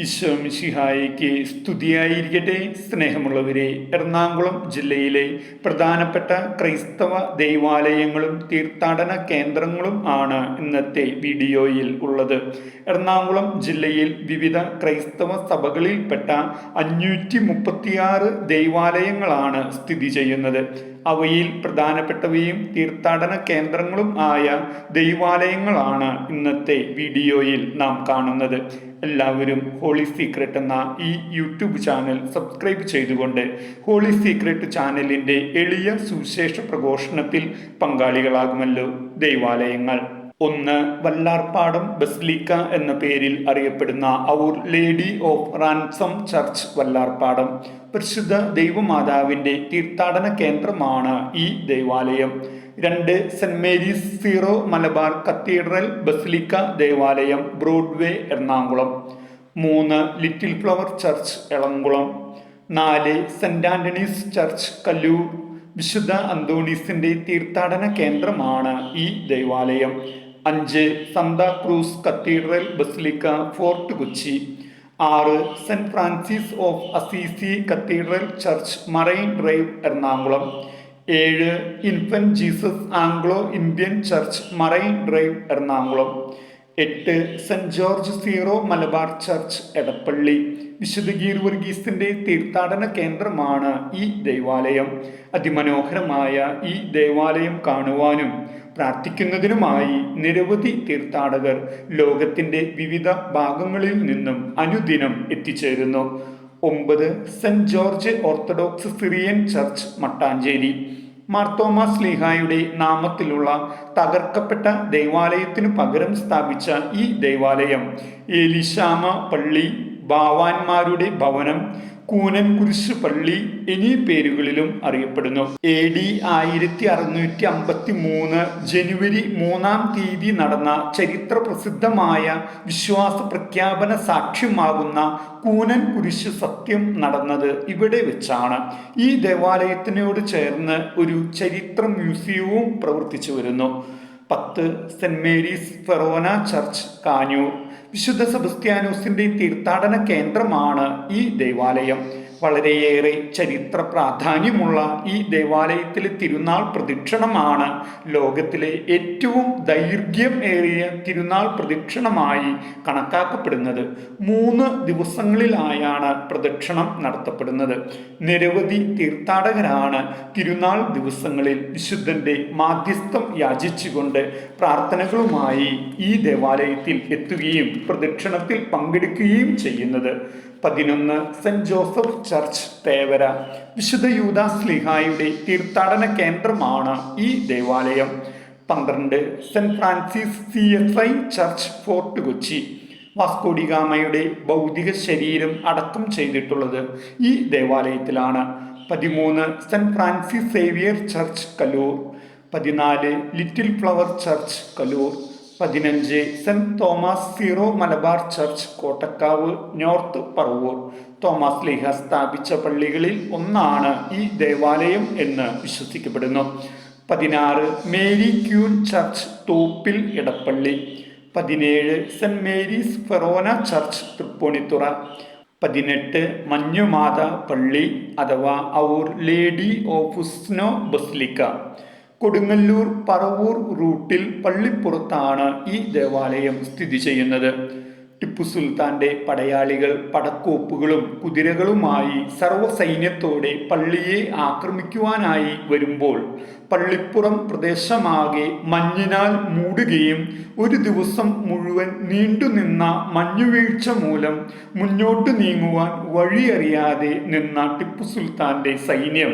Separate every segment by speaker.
Speaker 1: ഈശോ മിശിഹായിക്ക് സ്തുതിയായിരിക്കട്ടെ. സ്നേഹമുള്ളവരെ എറണാകുളം ജില്ലയിലെ പ്രധാനപ്പെട്ട ക്രൈസ്തവ ദൈവാലയങ്ങളും തീർത്ഥാടന കേന്ദ്രങ്ങളും ആണ് ഇന്നത്തെ വീഡിയോയിൽ ഉള്ളത്. എറണാകുളം ജില്ലയിൽ വിവിധ ക്രൈസ്തവ സഭകളിൽപ്പെട്ട അഞ്ഞൂറ്റി മുപ്പത്തിയാറ് ദൈവാലയങ്ങളാണ് സ്ഥിതി ചെയ്യുന്നത്. അവയിൽ പ്രധാനപ്പെട്ടവയും തീർത്ഥാടന കേന്ദ്രങ്ങളും ആയ ദൈവാലയങ്ങളാണ് ഇന്നത്തെ വീഡിയോയിൽ നാം കാണുന്നത്. എല്ലാവരും ഹോളി സീക്രട്ട് എന്ന ഈ യൂട്യൂബ് ചാനൽ സബ്സ്ക്രൈബ് ചെയ്തുകൊണ്ട് ഹോളി സീക്രട്ട് ചാനലിന്റെ എളിയ സുവിശേഷ പ്രഘോഷണത്തിൽ പങ്കാളികളാകുമല്ലോ ദൈവാലയങ്ങൾ. ഒന്ന് വല്ലാർപ്പാടം ബസ്ലിക്ക എന്ന പേരിൽ അറിയപ്പെടുന്ന Our Lady of Ransom church Vallarpadam പരിശുദ്ധ ദൈവമാതാവിന്റെ തീർത്ഥാടന കേന്ദ്രമാണ് ഈ ദേവാലയം. രണ്ട് Saint Mary's Syro Malabar cathedral basilica ദേവാലയം ബ്രോഡ്വേ എറണാകുളം. മൂന്ന് ലിറ്റിൽ ഫ്ലവർ ചർച്ച് എളംകുളം. നാല് സെന്റ് ആന്റണീസ് ചർച്ച് കല്ലൂർ. വിശുദ്ധ അന്തോണീസിന്റെ തീർത്ഥാടന കേന്ദ്രമാണ് ഈ ദൈവാലയം. അഞ്ച് Santa Cruz cathedral basilica Fort Kochi. ആറ് Saint Francis of Assisi cathedral church Marine Drive Ernakulam. ഏഴ് infant Jesus Anglo Indian church Marine Drive Ernakulam. എട്ട് Saint George Syro Malabar church Edappally. വിശുദ്ധ ഗീർവർഗീസിന്റെ തീർത്ഥാടന കേന്ദ്രമാണ് ഈ ദൈവാലയം. അതിമനോഹരമായ ഈ ദേവാലയം കാണുവാനും പ്രാർത്ഥിക്കുന്നതിനുമായി നിരവധി തീർത്ഥാടകർ ലോകത്തിന്റെ വിവിധ ഭാഗങ്ങളിൽ നിന്നും അനുദിനം എത്തിച്ചേരുന്നു. ഒമ്പത് Saint George Orthodox Syrian church Mattancherry. Marthoma സ്ലീഹായുടെ നാമത്തിലുള്ള തകർക്കപ്പെട്ട ദൈവാലയത്തിനു പകരം സ്ഥാപിച്ച ഈ ദൈവാലയം ഏലിശാമ പള്ളി ഭാവാന്മാരുടെ ഭവനം കൂനൻ കുരിശ് പള്ളി എന്നീ പേരുകളിലും അറിയപ്പെടുന്നു. എ ഡി ആയിരത്തി അറുന്നൂറ്റി അമ്പത്തി മൂന്ന് ജനുവരി മൂന്നാം തീയതി നടന്ന ചരിത്ര പ്രസിദ്ധമായ വിശ്വാസ പ്രഖ്യാപന സാക്ഷ്യമാകുന്ന കൂനൻ കുരിശ് സത്യം നടന്നത് ഇവിടെ വെച്ചാണ്. ഈ ദേവാലയത്തിനോട് ചേർന്ന് ഒരു ചരിത്ര മ്യൂസിയവും പ്രവർത്തിച്ചു വരുന്നു. പത്ത് Saint Mary's Forane church Kanjoor. വിശുദ്ധ സെബസ്ത്യാനോസിന്റെ തീർത്ഥാടന കേന്ദ്രമാണ് ഈ ദേവാലയം. വളരെയേറെ ചരിത്ര പ്രാധാന്യമുള്ള ഈ ദേവാലയത്തിലെ തിരുനാൾ പ്രദക്ഷിണമാണ്. ലോകത്തിലെ ഏറ്റവും ദൈർഘ്യം ഏറിയ തിരുനാൾ പ്രദക്ഷിണമായി കണക്കാക്കപ്പെടുന്നത്. മൂന്ന് ദിവസങ്ങളിലായാണ് പ്രദക്ഷിണം നടത്തപ്പെടുന്നത്. നിരവധി തീർത്ഥാടകരാണ് തിരുനാൾ ദിവസങ്ങളിൽ വിശുദ്ധന്റെ മാധ്യസ്ഥം യാചിച്ചുകൊണ്ട് പ്രാർത്ഥനകളുമായി ഈ ദേവാലയത്തിൽ എത്തുകയും പ്രദക്ഷിണത്തിൽ പങ്കെടുക്കുകയും ചെയ്യുന്നത്. പതിനൊന്ന് സെന്റ് ജോസഫ് ചർച്ച് തേവര. വിശുദ്ധ യൂദാ സ്ലിഹായുടെ തീർത്ഥാടന കേന്ദ്രമാണ് ഈ ദേവാലയം. പന്ത്രണ്ട് Saint Francis C S I church Fort Kochi. വാസ്കോഡിഗാമയുടെ ഭൗതിക ശരീരം അടക്കം ചെയ്തിട്ടുള്ളത് ഈ ദേവാലയത്തിലാണ്. പതിമൂന്ന് Saint Francis Xavier church Kaloor. പതിനാല് ലിറ്റിൽ ഫ്ലവർ ചർച്ച് കലൂർ. പതിനഞ്ച് Saint Thomas Syro Malabar church Kottakkavu North Paravur. Thomas ലീഹ സ്ഥാപിച്ച പള്ളികളിൽ ഒന്നാണ് ഈ ദേവാലയം എന്ന് വിശ്വസിക്കപ്പെടുന്നു. പതിനാറ് Mary Queen church Thoppil Edappally. പതിനേഴ് Saint Mary's Forane church Tripunithura. പതിനെട്ട് മഞ്ഞുമാത പള്ളി അഥവാ Our Lady of Snow basilica. Kodungallur Paravur റൂട്ടിൽ പള്ളിപ്പുറത്താണ് ഈ ദേവാലയം സ്ഥിതി ചെയ്യുന്നത്. ടിപ്പു സുൽത്താന്റെ പടയാളികൾ പടക്കോപ്പുകളും കുതിരകളുമായി സർവസൈന്യത്തോടെ പള്ളിയെ ആക്രമിക്കുവാനായി വരുമ്പോൾ പള്ളിപ്പുറം പ്രദേശമാകെ മഞ്ഞിനാൽ മൂടുകയും ഒരു ദിവസം മുഴുവൻ നീണ്ടുനിന്ന മഞ്ഞുവീഴ്ച മൂലം മുന്നോട്ട് നീങ്ങുവാൻ വഴിയറിയാതെ നിന്ന ടിപ്പു സുൽത്താന്റെ സൈന്യം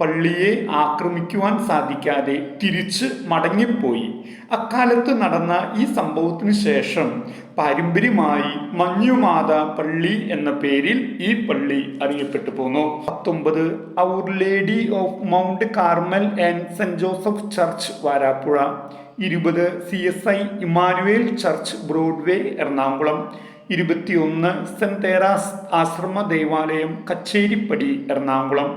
Speaker 1: പള്ളിയെ ആക്രമിക്കുവാൻ സാധിക്കാതെ തിരിച്ച് മടങ്ങിപ്പോയി. അക്കാലത്ത് നടന്ന ഈ സംഭവത്തിന് ശേഷം പാരമ്പര്യമായി മഞ്ഞുമാത പള്ളി എന്ന പേരിൽ ഈ പള്ളി അറിയപ്പെട്ടു പോന്നു. പത്തൊമ്പത് Our Lady of Mount Carmel and Saint Joseph church Varapuzha. ഇരുപത് C S I Immanuel church Broadway Ernakulam. ഇരുപത്തിയൊന്ന് സെന്റ് തേറാസ് ആശ്രമ ദേവാലയം കച്ചേരിപ്പടി എറണാകുളം.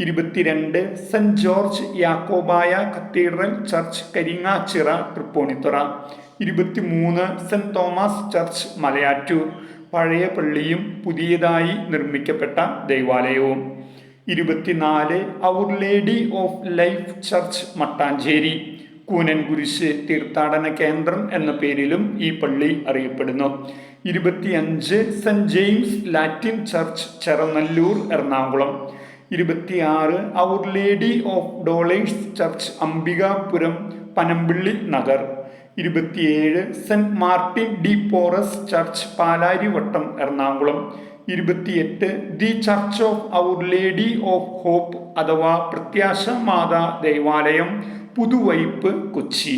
Speaker 1: ഇരുപത്തിരണ്ട് Saint George Yakobaya cathedral church Karingachira Tripunithura ഇരുപത്തിമൂന്ന് സെന്റ് തോമസ് ചർച്ച് മലയാറ്റൂർ പഴയ പള്ളിയും പുതിയതായി നിർമ്മിക്കപ്പെട്ട ദൈവാലയവും ഇരുപത്തിനാല് Our Lady of Life church Mattancherry Koonankurishu തീർത്ഥാടന കേന്ദ്രം എന്ന പേരിലും ഈ പള്ളി അറിയപ്പെടുന്നു ഇരുപത്തിയഞ്ച് Saint James Latin church Cheranallur Ernakulam ഇരുപത്തിയാറ് Our Lady of Dolours church Ambikapuram Panampilly Nagar. ഇരുപത്തിയേഴ് Saint Martin de Porres church Palarivattom Ernakulam. ഇരുപത്തിയെട്ട് the church of Our Lady of Hope അഥവാ പ്രത്യാശ മാതാ ദേവാലയം പുതുവൈപ്പ് കൊച്ചി.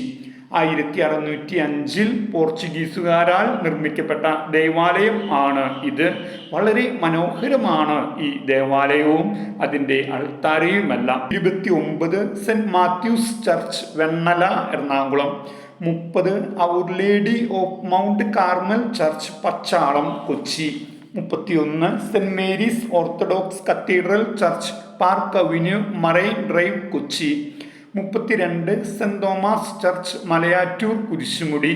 Speaker 1: ആയിരത്തി അറുന്നൂറ്റി അഞ്ചിൽ പോർച്ചുഗീസുകാരാൽ നിർമ്മിക്കപ്പെട്ട ദേവാലയം ആണ് ഇത്. വളരെ മനോഹരമാണ് ഈ ദേവാലയവും. അതിന്റെ അൾത്താരയുമെല്ലാം. ഇരുപത്തി ഒമ്പത് Saint Matthew's church Vennala Ernakulam. മുപ്പത് Our Lady of Mount Carmel church Pachalam Kochi. മുപ്പത്തിയൊന്ന് Saint Mary's Orthodox cathedral church Park Avenue Marine Drive Kochi. മുപ്പത്തിരണ്ട് Saint Thomas church Malayattoor Kurisumudi.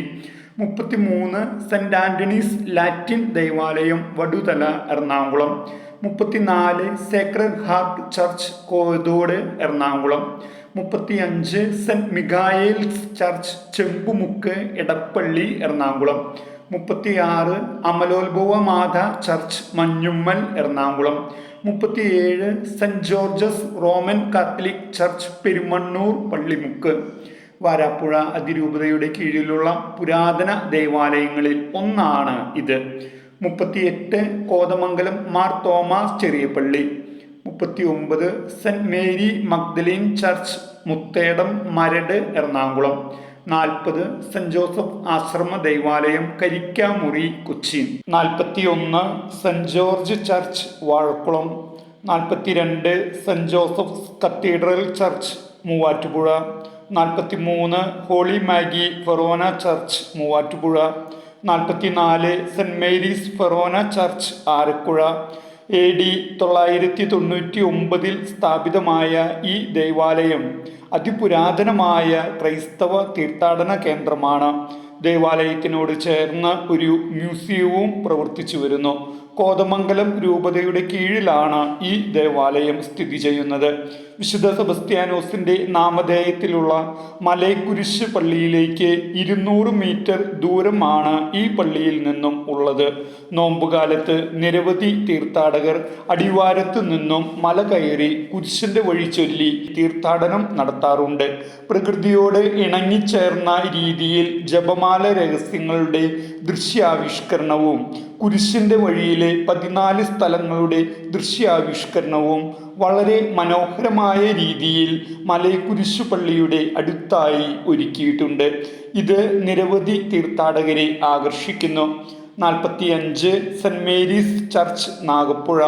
Speaker 1: മുപ്പത്തിമൂന്ന് സെന്റ് ആന്റണീസ് ലാറ്റിൻ ദൈവാലയം വടുതല എറണാകുളം. മുപ്പത്തിനാല് Sacred Heart church Kothode Ernakulam. മുപ്പത്തിയഞ്ച് Saint Michael's church Chembumukku Edappally Ernakulam. മുപ്പത്തിയാറ് അമലോത്ഭവ മാതാ church Manjummel Ernakulam. മുപ്പത്തിയേഴ് Saint George's Roman Catholic church Perumannur Pallimukku. Varapuzha അതിരൂപതയുടെ കീഴിലുള്ള പുരാതന ദേവാലയങ്ങളിൽ ഒന്നാണ് ഇത്. മുപ്പത്തിയെട്ട് കോതമംഗലം മാർ തോമസ് ചെറിയപ്പള്ളി. മുപ്പത്തി ഒമ്പത് Saint Mary Magdalene church Muthedam Maradu Ernakulam. നാൽപ്പത് സെന്റ് ജോസഫ് ആശ്രമ ദൈവാലയം കരിക്കാമുറി കൊച്ചി. നാൽപ്പത്തി സെന്റ് ജോർജ് ചർച്ച് വാഴക്കുളം. നാൽപ്പത്തിരണ്ട് Saint Joseph cathedral church Muvattupuzha. നാൽപ്പത്തി മൂന്ന് Holy Magi Forane church Muvattupuzha. നാൽപ്പത്തി നാല് Saint Mary's Forane church Arakuzha A D തൊള്ളായിരത്തി തൊണ്ണൂറ്റി ഒമ്പതിൽ സ്ഥാപിതമായ ഈ ദൈവാലയം അതിപുരാതനമായ ക്രൈസ്തവ തീർത്ഥാടന കേന്ദ്രമാണ്. ദേവാലയത്തിനോട് ചേർന്ന് ഒരു മ്യൂസിയവും പ്രവർത്തിച്ചു വരുന്നു. കോതമംഗലം രൂപതയുടെ കീഴിലാണ് ഈ ദേവാലയം സ്ഥിതി ചെയ്യുന്നത്. വിശുദ്ധ സെബസ്ത്യാനോസിന്റെ നാമധേയത്തിലുള്ള മലയക്കുരിശ് പള്ളിയിലേക്ക് ഇരുന്നൂറ് മീറ്റർ ദൂരമാണ് ഈ പള്ളിയിൽ നിന്നും ഉള്ളത്. നോമ്പുകാലത്ത് നിരവധി തീർത്ഥാടകർ അടിവാരത്ത് നിന്നും മല കയറി കുരിശിന്റെ വഴി ചൊല്ലി തീർത്ഥാടനം നടത്താറുണ്ട്. പ്രകൃതിയോട് ഇണങ്ങിച്ചേർന്ന രീതിയിൽ ജപമാല രഹസ്യങ്ങളുടെ ദൃശ്യാവിഷ്കരണവും കുരിശിന്റെ വഴിയിലെ പതിനാല് സ്ഥലങ്ങളുടെ ദൃശ്യാവിഷ്കരണവും വളരെ മനോഹരമായ രീതിയിൽ മലയക്കുരിശു പള്ളിയുടെ അടുത്തായി ഒരുക്കിയിട്ടുണ്ട്. ഇത് നിരവധി തീർത്ഥാടകരെ ആകർഷിക്കുന്നു. നാൽപ്പത്തിയഞ്ച് Saint Mary's church Nagappuzha.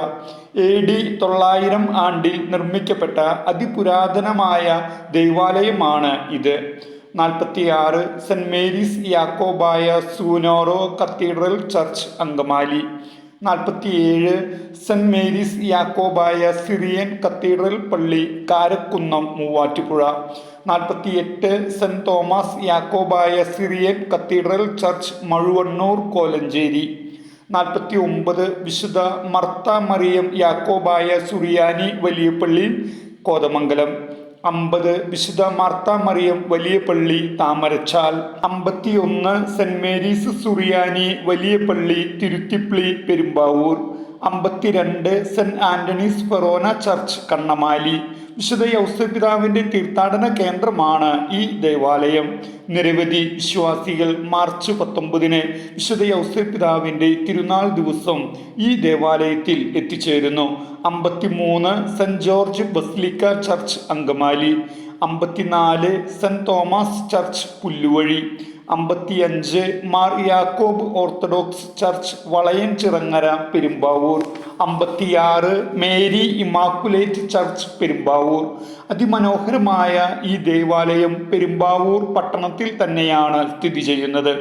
Speaker 1: A D തൊള്ളായിരം ആണ്ടിൽ നിർമ്മിക്കപ്പെട്ട അതിപുരാതനമായ ദൈവാലയമാണ് ഇത്. നാൽപ്പത്തിയാറ് Saint Mary's Yakobaya Soonoro cathedral church Angamaly. നാൽപ്പത്തിയേഴ് Saint Mary's Yakobaya Syrian cathedral പള്ളി കാരക്കുന്നം മൂവാറ്റുപുഴ. നാൽപ്പത്തിയെട്ട് Saint Thomas Yakobaya Syrian cathedral church Mazhuvannoor Kolenchery. നാൽപ്പത്തി ഒമ്പത് വിശുദ്ധ മർത്ത മറിയം യാക്കോബായ സുറിയാനി വലിയപ്പള്ളി പള്ളി കോതമംഗലം. അമ്പത് വിശുദ്ധ മാർത്ത മറിയം വലിയ പള്ളി താമരച്ചാൽ അമ്പത്തിയൊന്ന് സെന്റ് മേരീസ് സുറിയാനി വലിയ പള്ളി തിരുത്തിപ്പള്ളി പെരുമ്പാവൂർ അമ്പത്തിരണ്ട് Saint Antony's Forane church Kannamaly വിശുദ്ധ യൗസപിതാവിന്റെ തീർത്ഥാടന കേന്ദ്രമാണ് ഈ ദേവാലയം. നിരവധി വിശ്വാസികൾ മാർച്ച് പത്തൊമ്പതിന് വിശുദ്ധ യൗസപിതാവിന്റെ തിരുനാൾ ദിവസം ഈ ദേവാലയത്തിൽ എത്തിച്ചേരുന്നു. അമ്പത്തിമൂന്ന് Saint George basilica church Angamaly അമ്പത്തിനാല് സെന്റ് തോമസ് ചർച്ച് പുല്ലുവഴി അമ്പത്തിയഞ്ച് മാർ യാക്കോബ് ഓർത്തഡോക്സ് ചർച്ച് വളയൻ ചിറങ്ങര പെരുമ്പാവൂർ. അമ്പത്തിയാറ് മേരി ഇമാക്കുലേറ്റ് ചർച്ച് പെരുമ്പാവൂർ. അതിമനോഹരമായ ഈ ദേവാലയം പെരുമ്പാവൂർ പട്ടണത്തിൽ തന്നെയാണ് സ്ഥിതി ചെയ്യുന്നത്.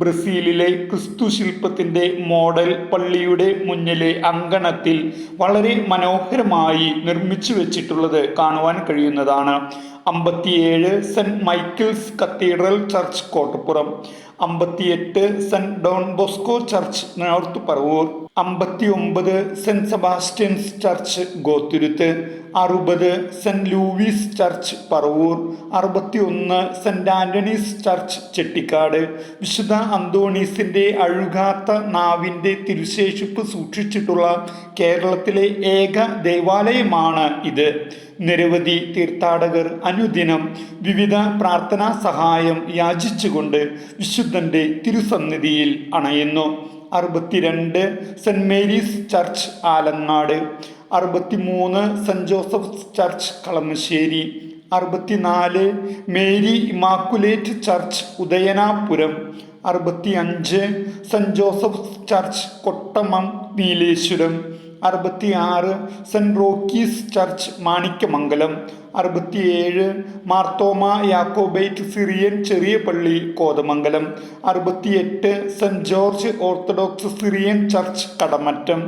Speaker 1: ബ്രസീലിലെ ക്രിസ്തു ശില്പത്തിന്റെ മോഡൽ പള്ളിയുടെ മുന്നിലെ അങ്കണത്തിൽ വളരെ മനോഹരമായി നിർമ്മിച്ചു വെച്ചിട്ടുള്ളത് കാണുവാൻ കഴിയുന്നതാണ്. അമ്പത്തിയേഴ് Saint Michael's cathedral church Kottappuram. അമ്പത്തിയെട്ട് Saint Don Bosco church North Paravur. അമ്പത്തി ഒമ്പത് സെന്റ് സെബാസ്റ്റ്യൻസ് ചർച്ച് ഗോത്തുരുത്ത്. അറുപത് സെന്റ് ലൂവിസ് ചർച്ച് പറവൂർ അറുപത്തി ഒന്ന് സെന്റ് ആന്റണീസ് ചർച്ച് ചെട്ടിക്കാട് വിശുദ്ധ അന്തോണീസിന്റെ അഴുകാത്ത നാവിന്റെ തിരുശേഷിപ്പ് സൂക്ഷിച്ചിട്ടുള്ള കേരളത്തിലെ ഏക ദേവാലയമാണ് ഇത്. നിരവധി തീർത്ഥാടകർ അനുദിനം വിവിധ പ്രാർത്ഥനാ സഹായം യാചിച്ചുകൊണ്ട് വിശുദ്ധന്റെ തിരുസന്നിധിയിൽ അണയുന്നു. അറുപത്തിരണ്ട് സെന്റ് മേരീസ് ചർച്ച് ആലങ്ങാട് അറുപത്തിമൂന്ന് സെന്റ് ജോസഫ് ചർച്ച് കളമശ്ശേരി. അറുപത്തിനാല് മേരി ഇമാക്കുലേറ്റ് ചർച്ച് ഉദയനാപുരം. അറുപത്തി അഞ്ച് Saint Joseph church Kottamam Nileshwaram. അറുപത്തിയാറ് സെന്റ് റോക്കീസ് ചർച്ച് മാണിക്യമംഗലം അറുപത്തിയേഴ് മാർത്തോമ യാക്കോബൈറ്റ് സിറിയൻ ചെറിയ പള്ളി കോതമംഗലം അറുപത്തിയെട്ട് Saint George Orthodox Syrian church Kadamattom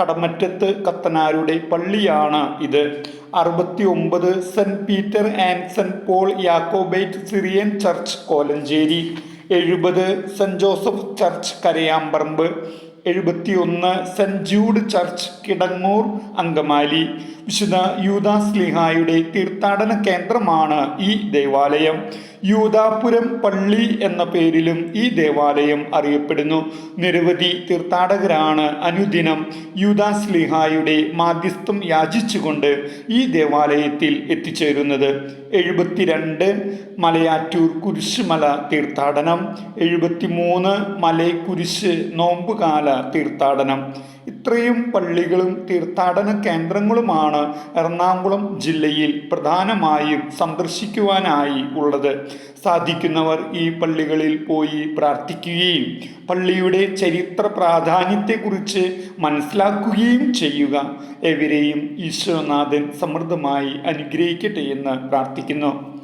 Speaker 1: Kadamattathu കത്തനാരുടെ പള്ളിയാണ് ഇത്. അറുപത്തി ഒമ്പത് Saint Peter and Saint Paul Jacobite Syrian church Kolenchery എഴുപത് സെന്റ് ജോസഫ് ചർച്ച് കരയാമ്പറമ്പ് എഴുപത്തിയൊന്ന് Saint Jude church Kidangoor Angamaly. വിശുദ്ധ യൂദാസ്ലിഹായുടെ തീർത്ഥാടന കേന്ദ്രമാണ് ഈ ദേവാലയം. യൂദാപുരം പള്ളി എന്ന പേരിലും ഈ ദേവാലയം അറിയപ്പെടുന്നു. നിരവധി തീർത്ഥാടകരാണ് അനുദിനം യൂദാസ്ലിഹായുടെ മാധ്യസ്ഥം യാചിച്ചുകൊണ്ട് ഈ ദേവാലയത്തിൽ എത്തിച്ചേരുന്നത്. എഴുപത്തിരണ്ട് മലയാറ്റൂർ കുരിശുമല തീർത്ഥാടനം എഴുപത്തിമൂന്ന് മലയക്കുരിശ് നോമ്പുകാല തീർത്ഥാടനം ഇത്രയും പള്ളികളും തീർത്ഥാടന കേന്ദ്രങ്ങളുമാണ് എറണാകുളം ജില്ലയിൽ പ്രധാനമായും സന്ദർശിക്കുവാനായി ഉള്ളത്. സാധിക്കുന്നവർ ഈ പള്ളികളിൽ പോയി പ്രാർത്ഥിക്കുകയും പള്ളിയുടെ ചരിത്ര പ്രാധാന്യത്തെക്കുറിച്ച് മനസ്സിലാക്കുകയും ചെയ്യുക. എവരെയും ഈശ്വരനാഥൻ സമൃദ്ധമായി അനുഗ്രഹിക്കട്ടെ എന്ന് പ്രാർത്ഥിക്കുന്നു.